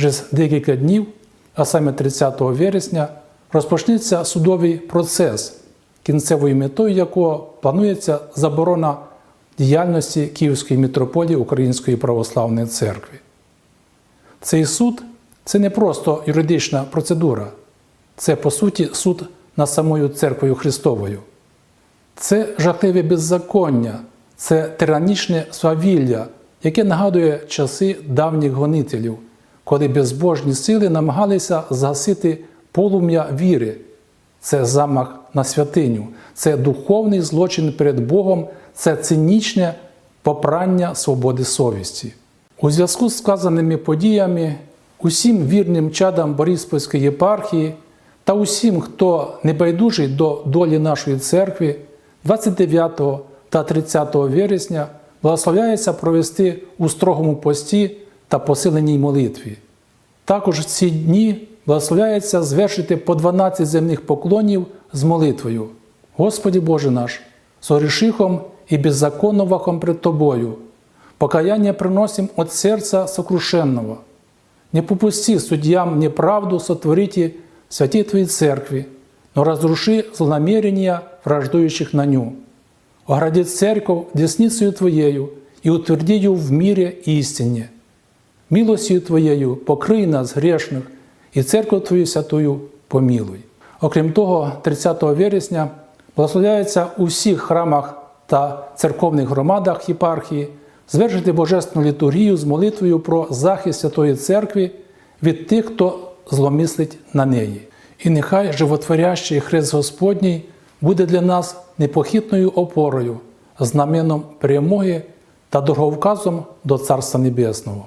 через декілька днів, а саме 30 вересня, розпочнеться судовий процес, кінцевою метою якого планується заборона діяльності Київської митрополії Української православної церкви. Цей суд це не просто юридична процедура, це по суті суд над самою церквою Христовою. Це жахливе беззаконня, це тиранічне свавілля, яке нагадує часи давніх гонителів, коли безбожні сили намагалися згасити полум'я віри. Це замах на святиню, це духовний злочин перед Богом, це цинічне попрання свободи совісті. У зв'язку з сказаними подіями усім вірним чадам Бориспольської єпархії та усім, хто небайдужий до долі нашої церкви, 29 та 30 вересня благословляється провести у строгому пості та посиленій молитві. Також в ці дні благословляється звершити по 12 земних поклонів з молитвою. Господи Боже наш, согрішихом і беззаконно вахом пред Тобою, покаяння приносим от сердца сокрушенного. Не попусти судьям неправду сотворите в святей Твоей Церкви, но разруши злонамерения враждующих на ню. Огради церковь десницею Твоею и утверди ее в мире истине. Милостью Твоєю покрий нас грешних і церкву Твою святую помілуй. Окрім того, 30 вересня благословляється у всіх храмах та церковних громадах єпархії звершити Божественну літургію з молитвою про захист Святої Церкви від тих, хто зломислить на неї. І нехай животворящий Хрест Господній буде для нас непохитною опорою, знаменом перемоги та дороговказом до Царства Небесного.